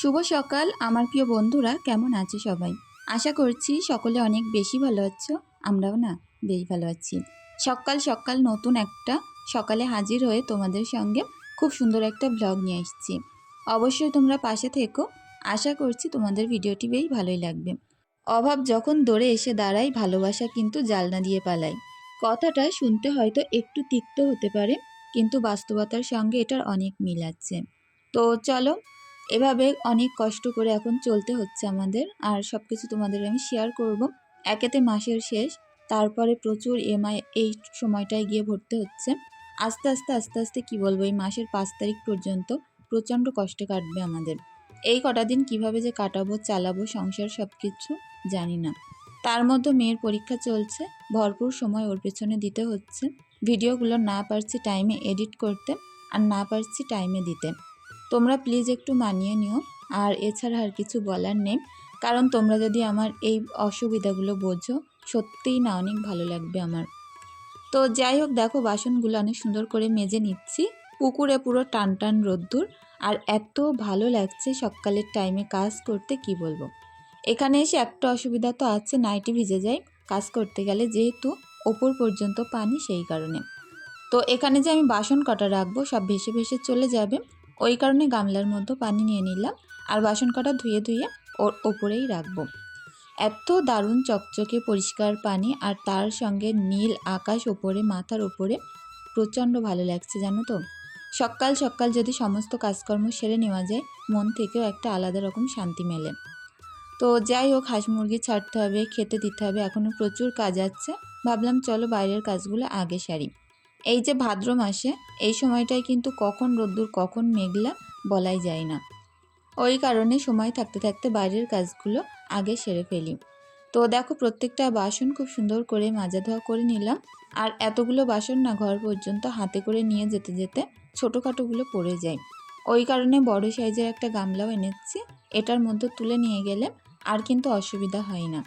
শুভ সকাল, আমার প্রিয় বন্ধুরা, কেমন আছে সবাই? আশা করছি সকলে অনেক বেশি ভালো আছো, আমরাও না বেশ ভালো আছি। সকাল সকাল নতুন একটা সকালে হাজির হয়ে তোমাদের সঙ্গে খুব সুন্দর একটা ব্লগ নিয়ে এসেছি অবশ্যই তোমরা পাশে থেকো, আশা করছি তোমাদের ভিডিওটি বেশ ভালোই লাগবে। অভাব যখন দৌড়ে এসে দাঁড়ায়, ভালোবাসা কিন্তু জালনা দিয়ে পালায়। কথাটা শুনতে হয়তো একটু তিক্ত হতে পারে, কিন্তু বাস্তবতার সঙ্গে এটার অনেক মিল আছে। তো চলো এভাবে অনেক কষ্ট করে এখন চলতে হচ্ছে আমাদের, আর সব কিছু তোমাদের আমি শেয়ার করব। একেতে মাসের শেষ, তারপরে প্রচুর এমআই এই সময়টায় গিয়ে ভরতে হচ্ছে। আস্তে আস্তে আস্তে আস্তে কি বলব, এই মাসের পাঁচ তারিখ পর্যন্ত প্রচণ্ড কষ্টে কাটবে আমাদের। এই কটা দিন কীভাবে যে কাটাবো, চালাবো, সংসার সব কিছু জানি না। তার মধ্যে মেয়ের পরীক্ষা চলছে, ভরপুর সময় ওর পেছনে দিতে হচ্ছে। ভিডিওগুলো না পারছি টাইমে এডিট করতে, আর না পারছি টাইমে দিতে। তোমরা প্লিজ একটু মানিয়ে নিও। আর এছাড়া আর কিছু বলার নেই। কারণ তোমরা যদি আমার এই অসুবিধাগুলো বোঝো, সত্যিই না অনেক ভালো লাগবে আমার। তো যাই হোক, দেখো বাসনগুলো অনেক সুন্দর করে মেজে নিচ্ছি। পুকুরে পুরো টান টান রোদ্দুর। আর এত ভালো লাগছে সকালের টাইমে কাজ করতে, কি বলব? এখানে এসে একটা অসুবিধা তো আছে নাইটি ভিজে যায় কাজ করতে গেলে যেহেতু ওপর পর্যন্ত পানি, সেই কারণে। তো এখানে যে আমি বাসন কটা রাখব, সব ভেসে ভেসে চলে যাবে। ওই কারণে গামলার মধ্যে পানি নিয়ে নিলাম আর বাসন কটা ধুয়ে ধুয়ে ওর ওপরেই রাখব। এত দারুণ চকচকে পরিষ্কার পানি আর তার সঙ্গে নীল আকাশ ওপরে, মাথার ওপরে প্রচণ্ড ভালো লাগছে, জানো তো? সকাল সকাল যদি সমস্ত কাজকর্ম সেরে নেওয়া যায়, মন থেকেও একটা আলাদা রকম শান্তি মেলে। তো যাই হোক, হাঁস মুরগি ছাড়তে হবে, খেতে দিতে হবে এখনও প্রচুর কাজ আছে। ভাবলাম চলো বাইরের কাজগুলো আগে সারি। এই যে ভাদ্র মাসে, এই সময়টায় কিন্তু কখন রোদ্দুর, কখন মেঘলা বলাই যায় না। ওই কারণে সময় থাকতে থাকতে বাইরের কাজগুলো আগে সেরে ফেলি। তো দেখো, প্রত্যেকটা বাসন খুব সুন্দর করে মাজা ধোয়া করে নিলাম। আর এতগুলো বাসন না ঘর পর্যন্ত হাতে করে নিয়ে যেতে যেতে ছোটোখাটোগুলো পড়ে যায়। ওই কারণে বড় সাইজের একটা গামলাও এনেছি, এটার মধ্যে তুলে নিয়ে গেলে আর কিন্তু অসুবিধা হয় না।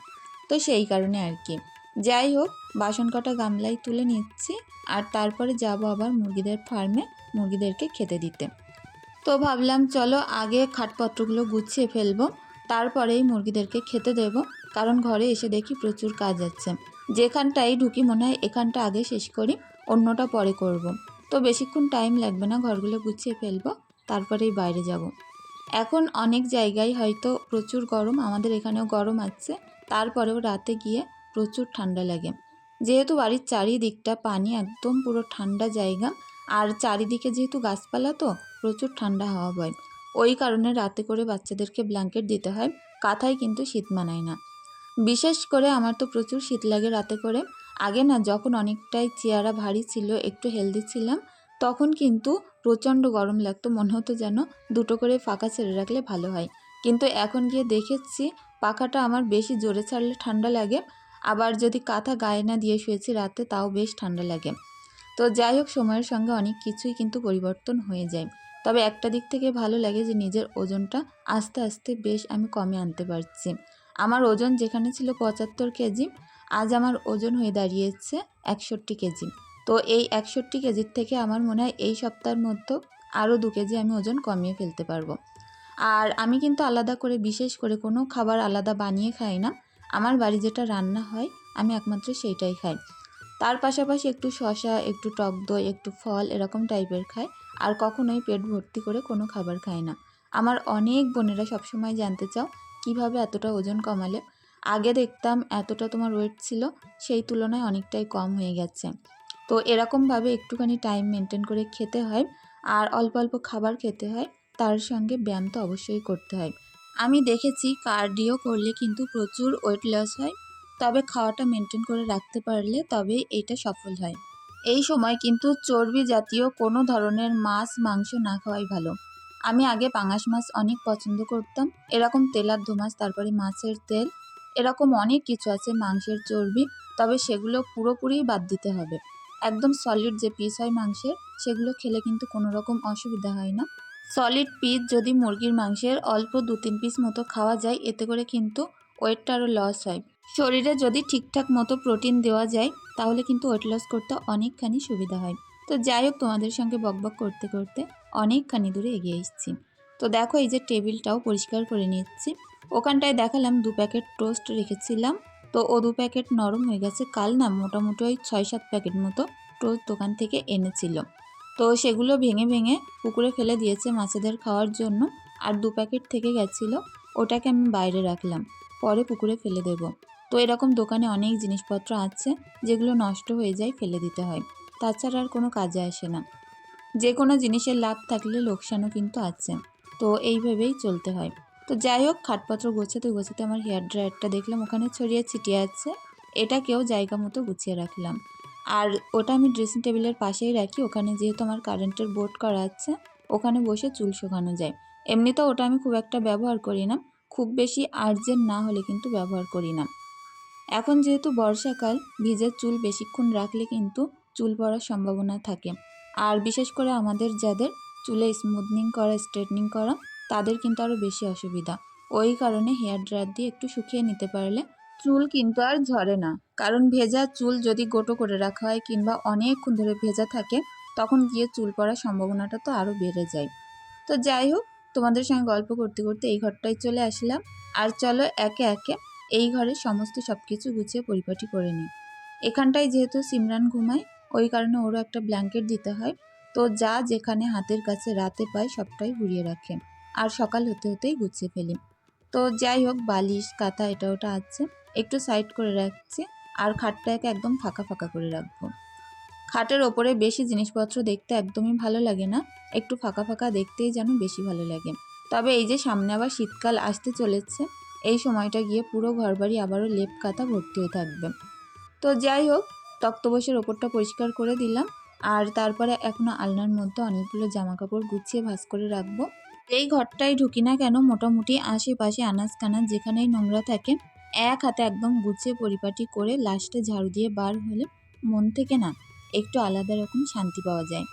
তো সেই কারণে আর কি। যাই হোক, বাসন কটা গামলায় তুলে নিচ্ছি আর তারপরে যাব আবার মুরগিদের ফার্মে মুরগিদেরকে খেতে দিতে তো ভাবলাম চলো আগে খাটপত্রগুলো গুছিয়ে ফেলব, তারপরেই মুরগিদেরকে খেতে দেব কারণ ঘরে এসে দেখি প্রচুর কাজ আছে যেখানটাই ঢুকি মনে হয় এখানটা আগে শেষ করি, অন্যটা পরে করব। তো বেশিক্ষণ টাইম লাগবে না, ঘরগুলো গুছিয়ে ফেলব, তারপরেই বাইরে যাব। এখন অনেক জায়গায় হয়তো প্রচুর গরম, আমাদের এখানেও গরম আছে তারপরেও রাতে গিয়ে প্রচুর ঠান্ডা লাগে। যেহেতু বাড়ির চারিদিকটা পানি, একদম পুরো ঠান্ডা জায়গা, আর চারিদিকে যেহেতু গাছপালা তো, প্রচুর ঠান্ডা হাওয়া বয়। ওই কারণে রাতে করে বাচ্চাদেরকে ব্ল্যাঙ্কেট দিতে হয়, কাঁথায় কিন্তু শীত মানায় না। বিশেষ করে আমার তো প্রচুর শীত লাগে রাতে করে। আগে না যখন অনেকটাই চেয়ারা ভারী ছিল, একটু হেলদি ছিলাম, তখন কিন্তু প্রচণ্ড গরম লাগতো, মনে হতো যেন দুটো করে ফাঁকা ছেড়ে রাখলে ভালো হয়। কিন্তু এখন গিয়ে দেখেছি, পাখাটা আমার বেশি জোরে ছাড়লে ঠান্ডা লাগে আবার যদি কাঁথা গায়ে না দিয়ে শুয়েছি রাতে, তাও বেশ ঠান্ডা লাগে। তো যাই হোক, সময়ের সঙ্গে অনেক কিছুই কিন্তু পরিবর্তন হয়ে যায়। তবে একটা দিক থেকে ভালো লাগে যে, নিজের ওজনটা আস্তে আস্তে বেশ আমি কমে আনতে পারছি। আমার ওজন যেখানে ছিল পঁচাত্তর কেজি, আজ আমার ওজন হয়ে দাঁড়িয়েছে একষট্টি কেজি। তো এই একষট্টি কেজির থেকে আমার মনে হয় এই সপ্তাহের মধ্যে আরও দু কেজি আমি ওজন কমিয়ে ফেলতে পারব। আর আমি কিন্তু আলাদা করে, বিশেষ করে কোনো খাবার আলাদা বানিয়ে খাই না। আমার বাড়ি যেটা রান্না হয়, আমি একমাত্র সেইটাই খাই। তার পাশাপাশি একটু শশা একটু টক দই, একটু ফল এরকম টাইপের খাই, আর কখনোই পেট ভর্তি করে কোনো খাবার খাই না। আমার অনেক বোনেরা সবসময় জানতে চাও, কীভাবে এতটা ওজন কমালে? আগে দেখতাম এতটা তোমার ওয়েট ছিল, সেই তুলনায় অনেকটাই কম হয়ে গেছে। তো এরকমভাবে একটুখানি টাইম মেনটেন করে খেতে হয়, আর অল্প অল্প খাবার খেতে হয়, তার সঙ্গে ব্যায়াম তো অবশ্যই করতে হয়। আমি দেখেছি কার্ডিও করলে কিন্তু প্রচুর ওয়েট লস হয়, তবে খাওয়াটা মেনটেন করে রাখতে পারলে তবে এটা সফল হয়। এই সময় কিন্তু চর্বি জাতীয় কোনো ধরনের মাছ, মাংস না খাওয়াই ভালো। আমি আগে পাঙাশ মাছ অনেক পছন্দ করতাম, এরকম তেলার্ধ মাছ তারপরে মাছের তেল, এরকম অনেক কিছু আছে মাংসের চর্বি, তবে সেগুলো পুরোপুরি বাদ দিতে হবে। একদম সলিড যে পিস হয় মাংসের, সেগুলো খেলে কিন্তু কোনো রকম অসুবিধা হয় না। সলিড পিস যদি মুরগির মাংসের অল্প দু তিন পিস মতো খাওয়া যায়, এতে করে কিন্তু ওয়েটটা আরও লস হয়। শরীরে যদি ঠিকঠাক মতো প্রোটিন দেওয়া যায়, তাহলে কিন্তু ওয়েট লস করতে অনেকখানি সুবিধা হয়। তো যাই হোক, তোমাদের সঙ্গে বকবক করতে করতে অনেকখানি দূরে এগিয়ে এসেছি। তো দেখো, এই যে টেবিলটাও পরিষ্কার করে নিচ্ছি। ওখানটায় দেখালাম দু প্যাকেট টোস্ট রেখেছিলাম। তো ও দু প্যাকেট নরম হয়ে গেছে। কাল না, মোটামুটি ওই ছয় সাত প্যাকেট মতো টোস্ট দোকান থেকে এনেছিল। তো সেগুলো ভেঙে ভেঙে পুকুরে ফেলে দিয়েছে মাছেদের খাওয়ার জন্য। আর দু প্যাকেট থেকে গেছিল, ওটাকে আমি বাইরে রাখলাম, পরে পুকুরে ফেলে দেব। তো এরকম দোকানে অনেক জিনিসপত্র আছে, যেগুলো নষ্ট হয়ে যায় ফেলে দিতে হয়। তাছাড়া আর কোনো কাজে আসে না। যে কোনো জিনিসের লাভ থাকলে লোকসানও কিন্তু আছে। তো এইভাবেই চলতে হয়। তো যাই হোক, খাটপত্র গোছাতে গোছাতে আমার হেয়ার ড্রায়ারটা দেখলাম, ওখানে ছড়িয়ে ছিটিয়ে আছে। এটাকেও জায়গা মতো গুছিয়ে রাখলাম। আর ওটা আমি ড্রেসিং টেবিলের পাশেই রাখি, ওখানে যেহেতু আমার কারেন্টের বোর্ড করা আছে, ওখানে বসে চুল শুকানো যায়। এমনিতেও ওটা আমি খুব একটা ব্যবহার করি না, খুব বেশি আর্জেন্ট না হলে কিন্তু ব্যবহার করি না। এখন যেহেতু বর্ষাকাল, ভিজে চুল বেশিক্ষণ রাখলে কিন্তু চুল পড়ার সম্ভাবনা থাকে। আর বিশেষ করে আমাদের যাদের চুলে স্মুথনিং করা স্ট্রেটনিং করা, তাদের কিন্তু আরও বেশি অসুবিধা। ওই কারণে হেয়ার ড্রায়ার দিয়ে একটু শুকিয়ে নিতে পারলে চুল কিন্তু আর ঝরে না। কারণ ভেজা চুল যদি গোটো করে রাখা হয় কিংবা অনেকক্ষণ ধরে ভেজা থাকে, তখন গিয়ে চুল পড়ার সম্ভাবনাটা তো আরও বেড়ে যায়। তো যাই হোক, তোমাদের সঙ্গে গল্প করতে করতে এই ঘরটায় চলে আসলাম। আর চলো একে একে এই ঘরের সমস্ত সব কিছু গুছিয়ে পরিপাটি করে নিই। এখানটায় যেহেতু সিমরান ঘুমায়, ওই কারণে ওরও একটা ব্ল্যাঙ্কেট দিতে হয়। তো যা যেখানে হাতের কাছে রাতে পায় সবটাই ঘুরিয়ে রাখে। আর সকাল হতে হতেই গুছিয়ে ফেলি। তো যাই হোক, বালিশ, কাঁথা, এটা ওটা আছে। একটু সাইড করে রাখছি আর খাটটাকে একদম ফাঁকা ফাঁকা করে রাখব। খাটের ওপরে বেশি জিনিসপত্র দেখতে একদমই ভালো লাগে না, একটু ফাঁকা ফাঁকা দেখতেই যেন বেশি ভালো লাগে। তবে এই যে সামনে আবার শীতকাল আসতে চলেছে, এই সময়টা গিয়ে পুরো ঘরবাড়ি আবারও লেপ কাতা ভর্তি হয়ে থাকবে। তো যাই হোক তক্তবসের ওপরটা পরিষ্কার করে দিলাম আর তারপরে এখনও আলনার মধ্যে অনেকগুলো জামা কাপড় গুছিয়ে ভাঁজ করে রাখব। এই ঘরটায় ঢুকি না কেন, মোটামুটি আশেপাশে আনাজ কানাজ যেখানেই নোংরা থাকে এক হাতে একদম গুছিয়ে পরিপাটি করে লাস্টে ঝাড়ু দিয়ে বার হলে মন থেকে না একটু আলাদা রকম শান্তি পাওয়া যায়।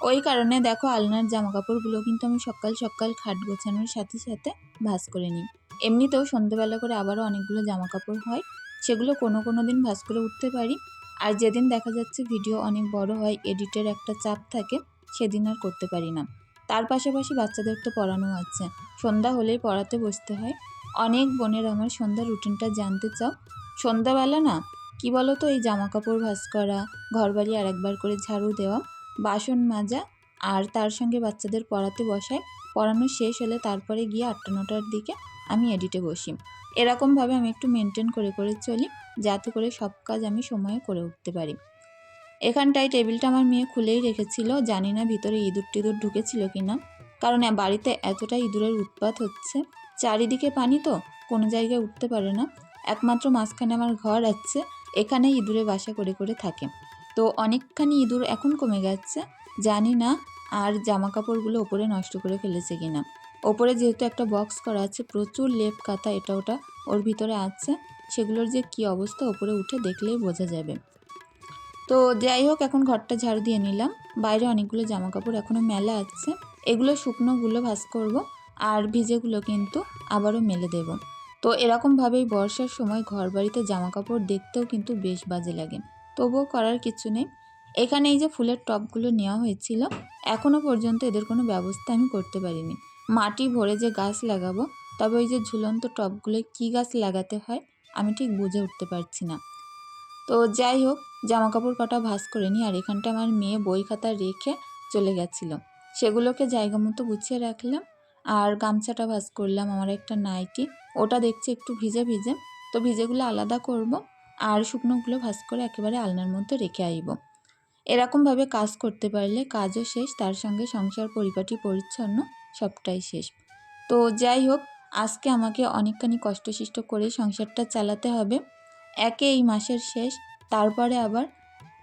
ওই কারণে দেখো আলনার জামা কাপড়গুলো কিন্তু আমি সকাল সকাল খাট গোছানোর সাথে সাথে ভাঁজ করে নিই। এমনিতেও সন্ধ্যেবেলা করে আবারও অনেকগুলো জামা কাপড় হয়, সেগুলো কোনো কোনো দিন ভাঁজ করে উঠতে পারি। আর যেদিন দেখা যাচ্ছে ভিডিও অনেক বড় হয়, এডিটের একটা চাপ থাকে, সেদিন আর করতে পারি না। তার পাশাপাশি বাচ্চাদের তো পড়ানো আছে। সন্ধ্যা হলেই পড়াতে বসতে হয়। অনেক বোনের আমার সন্ধ্যা রুটিনটা জানতে চাও। সন্ধ্যাবেলা না, কি বলো তো এই জামা কাপড় ভাঁজ করা, ঘরবাড়ি আর একবার করে ঝাড়ু দেওয়া, বাসন মাজা, আর তার সঙ্গে বাচ্চাদের পড়াতে বসায়। পড়ানো শেষ হলে তারপরে গিয়ে আটটা নটার দিকে আমি এডিটে বসি। এরকমভাবে আমি একটু মেনটেন করে করে চলি, যাতে করে সব কাজ আমি সময়ে করে উঠতে পারি। এখানটায় টেবিলটা আমার মেয়ে খুলেই রেখেছিল, জানি না ভিতরে ইঁদুর টিঁদুর ঢুকেছিল কি না কারণ বাড়িতে এতটা ইঁদুরের উৎপাত হচ্ছে, চারিদিকে পানি তো, কোনো জায়গায় উঠতে পারে না। একমাত্র মাঝখানে আমার ঘর আছে এখানে ইঁদুরে বাসা করে করে থাকে। তো অনেকখানি ইঁদুর এখন কমে গেছে, জানি না আর জামা কাপড়গুলো ওপরে নষ্ট করে ফেলেছে কিনা ওপরে যেহেতু একটা বক্স করা আছে, প্রচুর লেপ কাঁথা এটা ওটা ওর ভিতরে আছে, সেগুলোর যে কি অবস্থা ওপরে উঠে দেখলেই বোঝা যাবে। তো যাই হোক, এখন ঘরটা ঝাড়ু দিয়ে নিলাম। বাইরে অনেকগুলো জামা কাপড় এখনও মেলা আছে। এগুলো শুকনোগুলো ভাজ করব আর ভিজেগুলো কিন্তু আবারও মেলে দেব। তো এরকমভাবেই বর্ষার সময় ঘর বাড়িতে জামা কাপড় দেখতেও কিন্তু বেশ বাজে লাগে। তবুও করার কিছু নেই। এখানে এই যে ফুলের টবগুলো নেওয়া হয়েছিল এখনও পর্যন্ত এদের কোনো ব্যবস্থা আমি করতে পারিনি। মাটি ভরে যে গাছ লাগাবো, তবে ওই যে ঝুলন্ত টবগুলোয় কী গাছ লাগাতে হয়, আমি ঠিক বুঝে উঠতে পারছি না। তো যাই হোক জামা কাপড় কটা ভাঁজ করে নিই আর এখানটা আমার মেয়ে বই খাতা রেখে চলে গেছিল। সেগুলোকে জায়গা মতো গুছিয়ে রাখলাম আর গামছাটা ভাঁজ করলাম আমার একটা নাইটি। ওটা দেখছি একটু ভিজে ভিজে। তো ভিজেগুলো আলাদা করব আর শুকনোগুলো ভাঁজ করে একেবারে আলনার মধ্যে রেখে আইব। এরকমভাবে কাজ করতে পারলে কাজও শেষ, তার সঙ্গে সংসার পরিপাটি পরিচ্ছন্ন সবটাই শেষ। তো যাই হোক, আজকে আমাকে অনেকখানি কষ্টসিষ্ট করে সংসারটা চালাতে হবে। একে এই মাসের শেষ, তারপরে আবার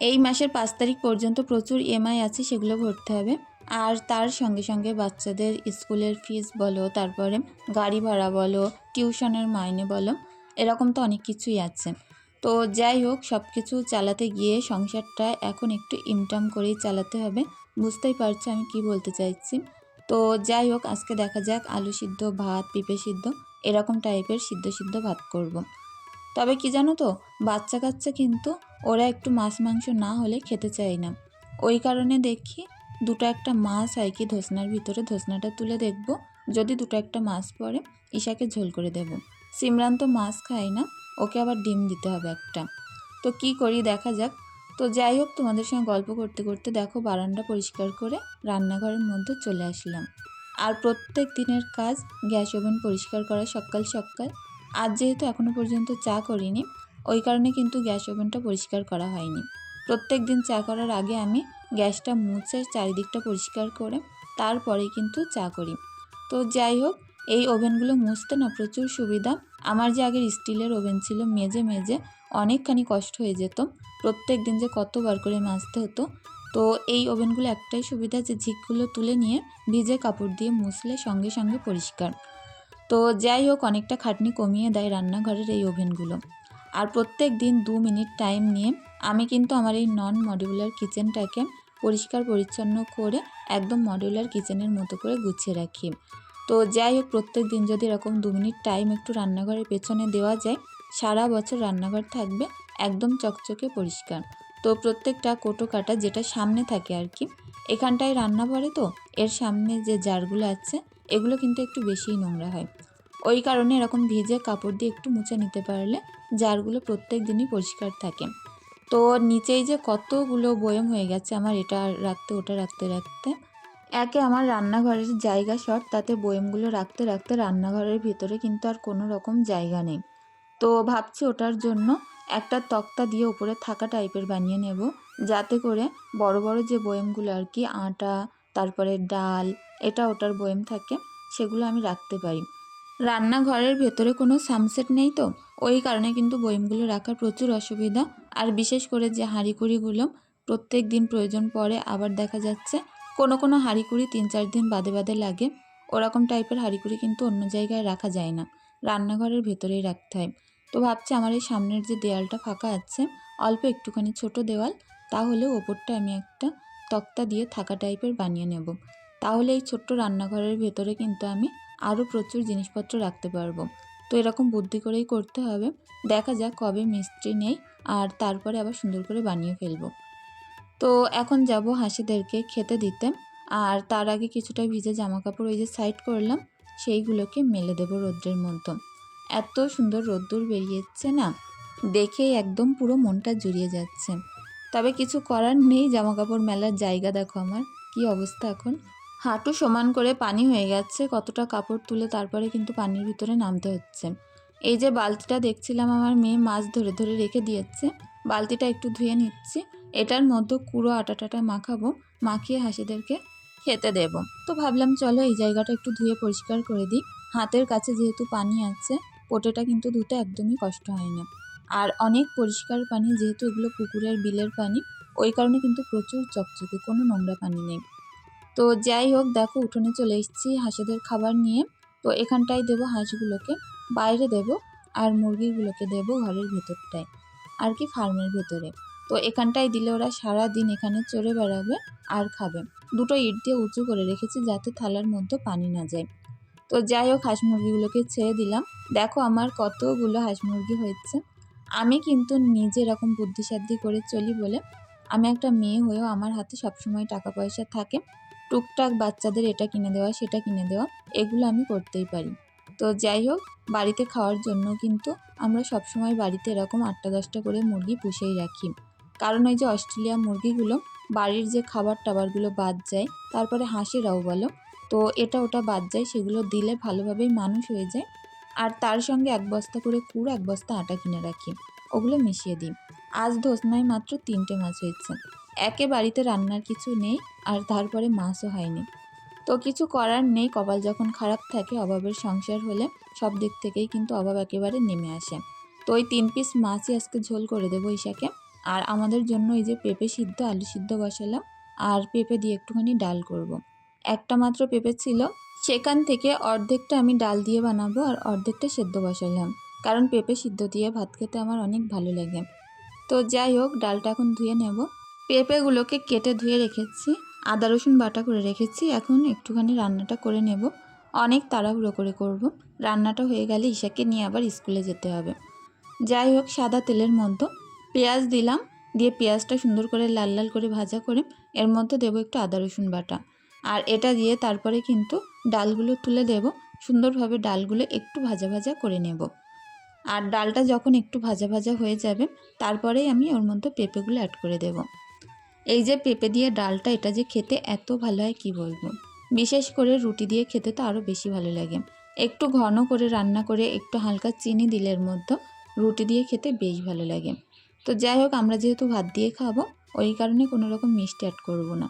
এই মাসের পাঁচ তারিখ পর্যন্ত প্রচুর ইএমআই আছে, সেগুলো ভরতে হবে। আর তার সঙ্গে সঙ্গে বাচ্চাদের স্কুলের ফিস বলো, তারপরে গাড়ি ভাড়া বলো, টিউশনের মাইনে বলো, এরকম তো অনেক কিছুই আছে। তো যাই হোক সব কিছু চালাতে গিয়ে সংসারটা এখন একটু ইনকাম করেই চালাতে হবে। বুঝতেই পারছ আমি কি বলতে চাইছি? তো যাই হোক, আজকে দেখা যাক আলু সিদ্ধ, ভাত, পেঁপে সিদ্ধ, এরকম টাইপের সিদ্ধ সিদ্ধ ভাত করব। তবে কি জানো তো, বাচ্চা কাচ্চা কিন্তু ওরা একটু মাছ, মাংস না হলে খেতে চায় না। ওই কারণে দেখি দুটো একটা মাছ হয় কি ধোসনার ভিতরে ধোসনাটা তুলে দেখব। যদি দুটো একটা মাছ পড়ে, ঈশাকে ঝোল করে দেব। সিমরান তো মাছ খায় না, ওকে আবার ডিম দিতে হবে একটা। তো কি করি দেখা যাক। তো যাই হোক, তোমাদের সঙ্গে গল্প করতে করতে দেখো বারান্দা পরিষ্কার করে রান্নাঘরের মধ্যে চলে আসলাম। আর প্রত্যেক দিনের কাজ গ্যাস ওভেন পরিষ্কার করা সকাল সকাল। আজ যেহেতু এখনও পর্যন্ত চা করিনি, ওই কারণে কিন্তু গ্যাস ওভেনটা পরিষ্কার করা হয়নি। প্রত্যেক দিন চা করার আগে আমি গ্যাসটা মুছে চারিদিকটা পরিষ্কার করে তারপরে কিন্তু চা করি। তো যাই হোক, এই ওভেনগুলো মুছতে না প্রচুর সুবিধা। আমার যে আগের স্টিলের ওভেন ছিল, মেজে মেজে অনেকখানি কষ্ট হয়ে যেত। প্রত্যেক দিন যে কতবার করে মাজতে হতো। তো এই ওভেনগুলো একটাই সুবিধা যে ঝিকগুলো তুলে নিয়ে ভিজে কাপড় দিয়ে মুছলে সঙ্গে সঙ্গে পরিষ্কার। তো যাই হোক, অনেকটা খাটনি কমিয়ে দেয় রান্নাঘরের এই ওভেনগুলো। আর প্রত্যেক দিন দু মিনিট টাইম নিয়ে আমি কিন্তু আমার এই নন মডিউলার কিচেনটাকে পরিষ্কার পরিচ্ছন্ন করে একদম মডিউলার কিচেনের মতো করে গুছিয়ে রাখি। তো যাই হোক, প্রত্যেক দিন যদি এরকম দু মিনিট টাইম একটু রান্নাঘরের পেছনে দেওয়া যায়, সারা বছর রান্নাঘর থাকবে একদম চকচকে পরিষ্কার। তো প্রত্যেকটা কোটো কাটা যেটা সামনে থাকে আর কি, এখানটায় রান্না পড়ে তো, এর সামনে যে জারগুলো আছে, এগুলো কিন্তু একটু বেশিই নোংরা হয়। ওই কারণে এরকম ভিজে কাপড় দিয়ে একটু মুছে নিতে পারলে জারগুলো প্রত্যেক দিনই পরিষ্কার থাকে। তো নিচেই যে কতগুলো বয়ম হয়ে গেছে আমার এটা রাখতে, ওটা রাখতে রাখতে। একে আমার রান্নাঘরের জায়গা শর্ট, তাতে বয়মগুলো রাখতে রাখতে রান্নাঘরের ভিতরে কিন্তু আর কোনো রকম জায়গা নেই। তো ভাবছি ওটার জন্য একটা তক্তা দিয়ে উপরে থাকা টাইপের বানিয়ে নেব, যাতে করে বড় বড় যে বয়মগুলো আর কি, আটা, তারপরে ডাল, এটা ওটার বয়ম থাকে, সেগুলো আমি রাখতে পারি। রান্নাঘরের ভেতরে কোনো সামসেট নেই তো? ওই কারণে কিন্তু বয়মগুলো রাখার প্রচুর অসুবিধা। আর বিশেষ করে যে হাঁড়িকুড়িগুলো প্রত্যেক দিন প্রয়োজন পড়ে, আবার দেখা যাচ্ছে কোনো কোনো হাঁড়িকুড়ি তিন চার দিন বাদে বাদে লাগে। ওরকম টাইপের হাঁড়িকুড়ি কিন্তু অন্য জায়গায় রাখা যায় না। রান্নাঘরের ভেতরেই রাখতে হয়। তো ভাবছি আমার এই সামনের যে দেয়ালটা ফাঁকা আছে, অল্প একটুখানি ছোট দেওয়াল, তাহলে ওপরটা আমি একটা তক্তা দিয়ে থাকা টাইপের বানিয়ে নেব। তাহলে এই ছোট্ট রান্নাঘরের ভেতরে কিন্তু আমি আরও প্রচুর জিনিসপত্র রাখতে পারব। তো এরকম বুদ্ধি করেই করতে হবে। দেখা যাক কবে মিস্ত্রি নেই আর তারপরে আবার সুন্দর করে বানিয়ে ফেলব। তো এখন যাব হাঁসিদেরকে খেতে দিতে। আর তার আগে কিছুটা ভিজে জামা কাপড় ওই যে সাইড করলাম, সেইগুলোকে মেলে দেবো রোদ্রের মধ্যে। এত সুন্দর রোদ্দুর বেরিয়েছে না? দেখেই একদম পুরো মনটা জুড়িয়ে যাচ্ছে। তবে কিছু করার নেই জামা কাপড় মেলার জায়গা দেখো আমার। কি অবস্থা এখন? হাঁটু সমান করে পানি হয়ে গেছে, কতটা কাপড় তুলে তারপরে কিন্তু পানির ভিতরে নামতে হচ্ছে। এই যে বালতিটা দেখছিলাম আমার মেয়ে মাছ ধরে ধরে রেখে দিয়েছে, বালতিটা একটু ধুয়ে নিচ্ছি, এটার মধ্যে কুড়ো আটাটাটা মাখাবো, মাখিয়ে হাসিদেরকে খেতে দেব। তো ভাবলাম চলো এই জায়গাটা একটু ধুয়ে পরিষ্কার করে দিই, হাতের কাছে যেহেতু পানি আছে, পোটেটা কিন্তু ধুতে একদমই কষ্ট হয় না। আর অনেক পরিষ্কার পানি, যেহেতু এগুলো পুকুরের বিলের পানি, ওই কারণে কিন্তু প্রচুর চকচকে, কোনো নোংরা পানি নেই। তো যাই হোক, দেখো, উঠোনে চলে এসেছি হাঁসেদের খাবার নিয়ে। তো এখানটায় দেবো হাঁসগুলোকে, বাইরে দেব আর মুরগিগুলোকে দেবো ঘরের ভেতরটায় আর কি ফার্মের ভেতরে। তো এখানটায় দিলে ওরা সারা দিন এখানে চড়ে বেড়াবে আর খাবে। দুটো ইট দিয়ে উঁচু করে রেখেছি যাতে থালার মধ্যে পানি না যায়। তো যাই হোক, হাঁস মুরগিগুলোকে ছেড়ে দিলাম। দেখো আমার কতগুলো হাঁস মুরগি হয়েছে। আমি কিন্তু নিজে এরকম বুদ্ধিসাদ্ধি করে চলি বলে আমি একটা মেয়ে হয়েও আমার হাতে সবসময় টাকা পয়সা থাকে। টুকটাক বাচ্চাদের এটা কিনে দেওয়া, সেটা কিনে দেওয়া, এগুলো আমি করতেই পারি। তো যাই হোক, বাড়িতে খাওয়ার জন্য কিন্তু আমরা সবসময় বাড়িতে এরকম আটটা দশটা করে মুরগি পুষেই রাখি। কারণ ওই যে অস্ট্রেলিয়া মুরগিগুলো, বাড়ির যে খাবার টাবারগুলো বাদ যায়, তারপরে হাঁসেরাও বলো, তো এটা ওটা বাদ যায়, সেগুলো দিলে ভালোভাবেই মানুষ হয়ে যায়। আর তার সঙ্গে এক বস্তা করে কুড়, এক বস্তা আটা কিনে রাখি, ওগুলো মিশিয়ে দিই। আজ ধোসনায় মাত্র তিনটে মাছ হয়েছে। একে বাড়িতে রান্নার কিছু নেই আর তারপরে মাছও হয়নি। তো কিছু করার নেই, কপাল যখন খারাপ থাকে, অভাবের সংসার হলে সব দিক থেকেই কিন্তু অভাব একেবারে নেমে আসে। তো ওই তিন পিস মাছই আজকে ঝোল করে দেবো ঈশাকে। আর আমাদের জন্য এই যে পেঁপে সিদ্ধ, আলু সিদ্ধ বসালাম। আর পেঁপে দিয়ে একটুখানি ডাল করব। একটা মাত্র পেঁপে ছিল, সেখান থেকে অর্ধেকটা আমি ডাল দিয়ে বানাবো আর অর্ধেকটা সেদ্ধ বসালাম। কারণ পেঁপে সিদ্ধ দিয়ে ভাত খেতে আমার অনেক ভালো লাগে। তো যাই হোক, ডালটা এখন ধুয়ে নেব। পেঁপেগুলোকে কেটে ধুয়ে রেখেছি, আদা, রসুন বাটা করে রেখেছি। এখন একটুখানি রান্নাটা করে নেব। অনেক তাড়াহুড়ো করে করব। রান্নাটা হয়ে গেলে ঈশাকে নিয়ে আবার স্কুলে যেতে হবে। যাই হোক, সাদা তেলের মধ্যে পেঁয়াজ দিলাম। দিয়ে পেঁয়াজটা সুন্দর করে লাল লাল করে ভাজা করে এর মধ্যে দেবো একটু আদা, রসুন বাটা। আর এটা দিয়ে তারপরে কিন্তু ডালগুলো তুলে দেব। সুন্দরভাবে ডালগুলো একটু ভাজা ভাজা করে নেব। আর ডালটা যখন একটু ভাজা ভাজা হয়ে যাবে, তারপরেই আমি ওর মধ্যে পেঁপেগুলো অ্যাড করে দেব। এই যে পেঁপে দিয়ে ডালটা, এটা যে খেতে এত ভালো হয়, কি বলব? বিশেষ করে রুটি দিয়ে খেতে তো আরও বেশি ভালো লাগে। একটু ঘন করে রান্না করে একটু হালকা চিনি দিলে এর মধ্যে রুটি দিয়ে খেতে বেশ ভালো লাগে। তো যাই হোক, আমরা যেহেতু ভাত দিয়ে খাব, ওই কারণে কোনো রকম মিষ্টি অ্যাড করব না।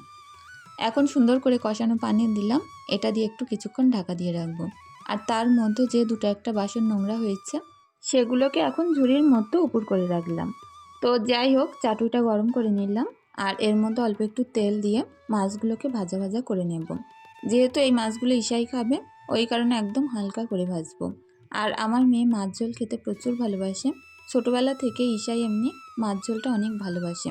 এখন সুন্দর করে কষানো পানি দিলাম, এটা দিয়ে একটু কিছুক্ষণ ঢাকা দিয়ে রাখব। আর তার মধ্যে যে দুটো একটা বাসন নোংরা হয়েছে, সেগুলোকে এখন ঝুড়ির মধ্যে উপর করে রাখলাম। তো যাই হোক, চাটুটা গরম করে নিলাম। আর এর মধ্যে অল্প একটু তেল দিয়ে মাছগুলোকে ভাজা ভাজা করে নেব। যেহেতু এই মাছগুলো ইসাই খাবে, ওই কারণে একদম হালকা করে ভাজবো। আর আমার মেয়ে মাছ ঝোল খেতে প্রচুর ভালোবাসে। ছোটোবেলা থেকে ঈশাই এমনি মাছ ঝোলটা অনেক ভালোবাসে।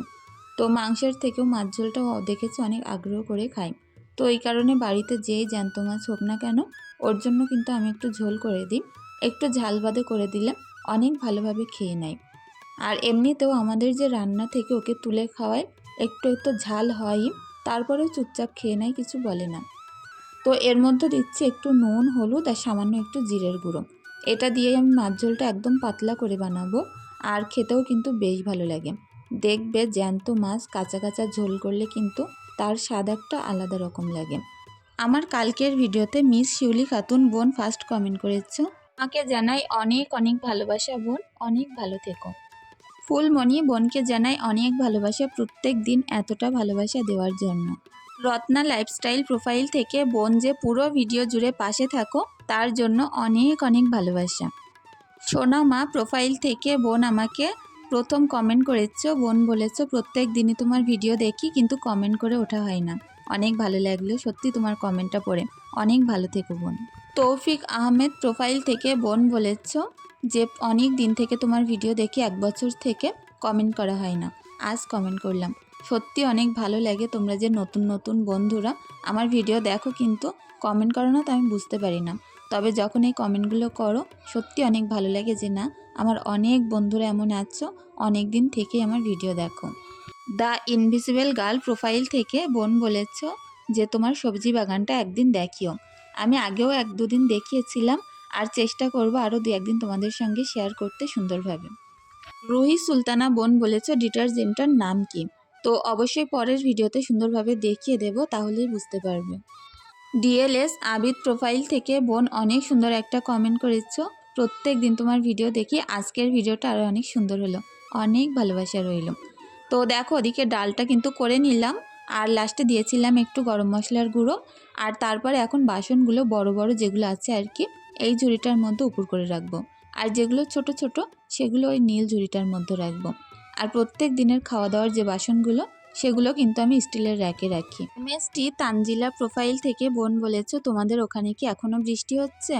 তো মাংসের থেকেও মাছ ঝোলটা দেখেছে অনেক আগ্রহ করে খায়। তো এই কারণে বাড়িতে যেই জ্যান্ত মাছ হোক না কেন, ওর জন্য কিন্তু আমি একটু ঝোল করে দিই। একটু ঝাল বাদে করে দিলে অনেক ভালোভাবে খেয়ে নেয়। আর এমনিতেও আমাদের যে রান্না থেকে ওকে তুলে খাওয়ায় একটু একটু ঝাল হয়, তারপরেও চুপচাপ খেয়ে নেয়, কিছু বলে না। তো এর মধ্যে দিচ্ছি একটু নুন, হলুদ আর সামান্য একটু জিরের গুঁড়ো। এটা দিয়ে আমি মাছ ঝোলটা একদম পাতলা করে বানাবো, আর খেতেও কিন্তু বেশ ভালো লাগে। দেখবে জ্যান্ত মাছ কাঁচা কাঁচা ঝোল করলে কিন্তু তার স্বাদ একটা আলাদা রকম লাগে। আমার কালকের ভিডিওতে মিস শিউলি খাতুন বোন ফার্স্ট কমেন্ট করেছ। আমাকে জানাই অনেক অনেক ভালোবাসা বোন, অনেক ভালো থেকো। ফুলমণি বোনকে জানাই অনেক ভালোবাসা প্রত্যেক দিন এতটা ভালোবাসা দেওয়ার জন্য। রত্না লাইফস্টাইল প্রোফাইল থেকে বোন যে পুরো ভিডিও জুড়ে পাশে থাকো, তার জন্য অনেক অনেক ভালোবাসা। সোনা মা প্রোফাইল থেকে বোন আমাকে প্রথম কমেন্ট করেছ, বোন বলেছ, প্রত্যেক দিনই তোমার ভিডিও দেখি, কিন্তু কমেন্ট করে ওঠা হয় না। অনেক ভালো লাগল, সত্যি তোমার কমেন্টটা পড়ে। অনেক ভালো থেকো বোন। তৌফিক আহমেদ প্রোফাইল থেকে বোন বলেছ যে অনেক দিন থেকে তোমার ভিডিও দেখি এক বছর থেকে কমেন্ট করা হয় না। আজ কমেন্ট করলাম। সত্যি অনেক ভালো লাগে তোমরা যে নতুন নতুন বন্ধুরা আমার ভিডিও দেখো কিন্তু কমেন্ট করো না তো আমি বুঝতে পারি না। তবে যখন এই কমেন্টগুলো করো, সত্যি অনেক ভালো লাগে যে না, আমার অনেক বন্ধুরা এমন আছো, অনেক দিন থেকেই আমার ভিডিও দেখো। দ্য ইনভিজিবল গার্ল প্রোফাইল থেকে বোন বলেছ যে তোমার সবজি বাগানটা একদিন দেখিও। আমি আগেও এক দুদিন দেখিয়েছিলাম আর চেষ্টা করব আরও দু একদিন তোমাদের সঙ্গে শেয়ার করতে সুন্দরভাবে। রুহি সুলতানা বোন বলেছ, ডিটারজেন্টটার নাম কি? তো অবশ্যই পরের ভিডিওতে সুন্দরভাবে দেখিয়ে দেব, তাহলেই বুঝতে পারবে। ডিএলএস আবিদ প্রোফাইল থেকে বোন অনেক সুন্দর একটা কমেন্ট করেছ। প্রত্যেক দিন তোমার ভিডিও দেখি আজকের ভিডিওটা আরও অনেক সুন্দর হলো, অনেক ভালোবাসা রইল। তো দেখো, ওদিকে ডালটা কিন্তু করে নিলাম, আর লাস্টে দিয়েছিলাম একটু গরম মশলার গুঁড়ো, আর তারপরে এখন বাসনগুলো বড় বড় যেগুলো আছে আর কি এই ঝুড়িটার মধ্যে উপর করে রাখব। আর যেগুলো ছোট ছোট, সেগুলো ওই নীল ঝুড়িটার মধ্যে রাখব। আর প্রত্যেক দিনের খাওয়া দাওয়ার যে বাসনগুলো, সেগুলো কিন্তু আমি স্টিলের র্যাকে রাখি। এমএসটি তানজিলা প্রোফাইল থেকে বোন বলেছ, তোমাদের ওখানে কি এখনও বৃষ্টি হচ্ছে?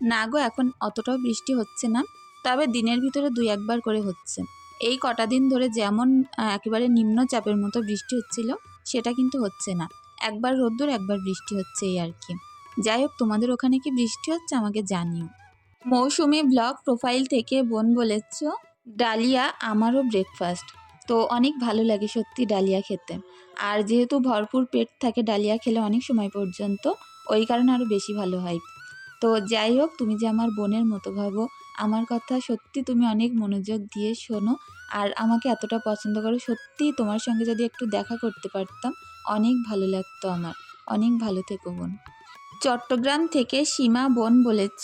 না গো, এখন অতটাও বৃষ্টি হচ্ছে না, তবে দিনের ভিতরে দুই একবার করে হচ্ছে। এই কটা দিন ধরে যেমন একেবারে নিম্নচাপের মতো বৃষ্টি হচ্ছিল, সেটা কিন্তু হচ্ছে না। একবার রোদ্দুর, একবার বৃষ্টি হচ্ছে এই আর কি। যাই হোক, তোমাদের ওখানে কি বৃষ্টি হচ্ছে আমাকে জানিও। মৌসুমি ব্লগ প্রোফাইল থেকে বোন বলেছ, ডালিয়া আমারও ব্রেকফাস্ট তো অনেক ভালো লাগে সত্যি ডালিয়া খেতে। আর যেহেতু ভরপুর পেট থাকে, ডালিয়া খেলে অনেক সময় পর্যন্ত ওই কারণে আরও বেশি ভালো হয়। তো যাই হোক, তুমি যে আমার বোনের মতো ভাবো, আমার কথা সত্যি তুমি অনেক মনোযোগ দিয়ে শোনো। আর আমাকে এতটা পছন্দ করো সত্যি তোমার সঙ্গে যদি একটু দেখা করতে পারতাম, অনেক ভালো লাগতো আমার। অনেক ভালো থেকো বোন। চট্টগ্রাম থেকে সীমা বোন বলেছ,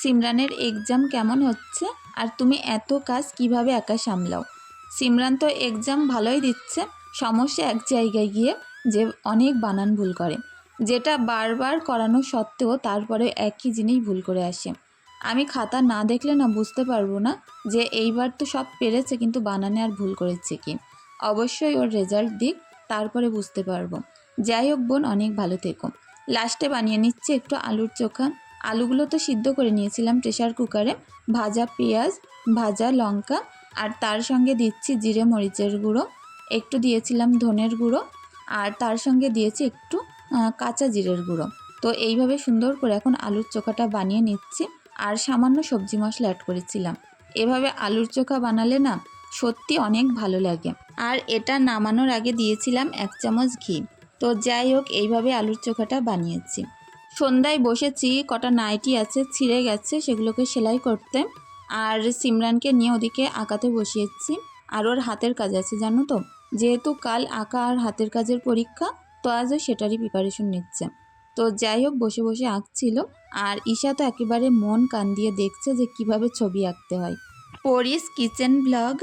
সিমরানের এক্সাম কেমন হচ্ছে? আর তুমি এত কাজ কীভাবে একা সামলাও? সিমরান তো এক্সাম ভালোই দিচ্ছে, সমস্যা এক জায়গায় গিয়ে যে অনেক বানান ভুল করে। যেটা বারবার করানো সত্ত্বেও তারপরে একই জিনিস ভুল করে আসে। আমি খাতা না দেখলে না বুঝতে পারব না যে এইবার তো সব পেরেছে, কিন্তু বানানে আর ভুল করেছে কি। অবশ্যই ওর রেজাল্ট দিক, তারপরে বুঝতে পারব। যাই হোক বোন, অনেক ভালো থেকো। লাস্টে বানিয়ে নিচ্ছি একটু আলুর চোখা। আলুগুলো তো সিদ্ধ করে নিয়েছিলাম প্রেশার কুকারে। ভাজা পেঁয়াজ, ভাজা লঙ্কা আর তার সঙ্গে দিচ্ছি জিরে মরিচের গুঁড়ো। একটু দিয়েছিলাম ধনের গুঁড়ো আর তার সঙ্গে দিয়েছি একটু কাঁচা জিরের গুঁড়ো। তো এইভাবে সুন্দর করে এখন আলুর চোখাটা বানিয়ে নিচ্ছি আর সামান্য সবজি মশলা অ্যাড করেছিলাম। এভাবে আলুর চোখা বানালে না সত্যি অনেক ভালো লাগে। আর এটা নামানোর আগে দিয়েছিলাম এক চামচ ঘি। তো যাই হোক, এইভাবে আলুর চোখাটা বানিয়েছি। সন্ধ্যায় বসেছি, কটা নাইটি আছে, ছিঁড়ে গেছে, সেগুলোকে সেলাই করতে। আর সিমরানকে নিয়ে ওদিকে আঁকাতে বসিয়েছি। আর ওর হাতের কাজ আছে, জানো তো? যেহেতু কাল আঁকা আর হাতের কাজের পরীক্ষা, তো আজও সেটারই প্রিপারেশন নিচ্ছে। তো যাই হোক, বসে বসে আঁকছিল। আর ঈশা তো একেবারে মন কান দিয়ে দেখছে যে কীভাবে ছবি আঁকতে হয়। পরিস kitchen blog,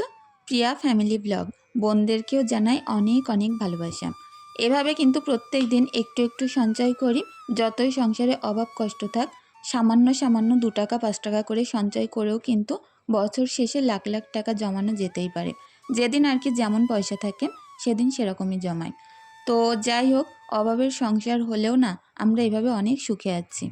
Priya family blog. বোনদেরকেও জানাই অনেক অনেক ভালোবাসা। এভাবে কিন্তু প্রত্যেক দিন একটু একটু সঞ্চয় করি। যতই সংসারে অভাব কষ্ট থাক, সামান্য সামান্য দু টাকা, পাঁচ টাকা করে সঞ্চয় করেও কিন্তু বছর শেষে লাখ লাখ টাকা জমানো যেতেই পারে। যেদিন আর কি যেমন পয়সা থাকে, সেদিন সেরকমই জমায় তো যাই হোক, অভাবের সংসার হলেও না, আমরা এভাবে অনেক সুখে আছি।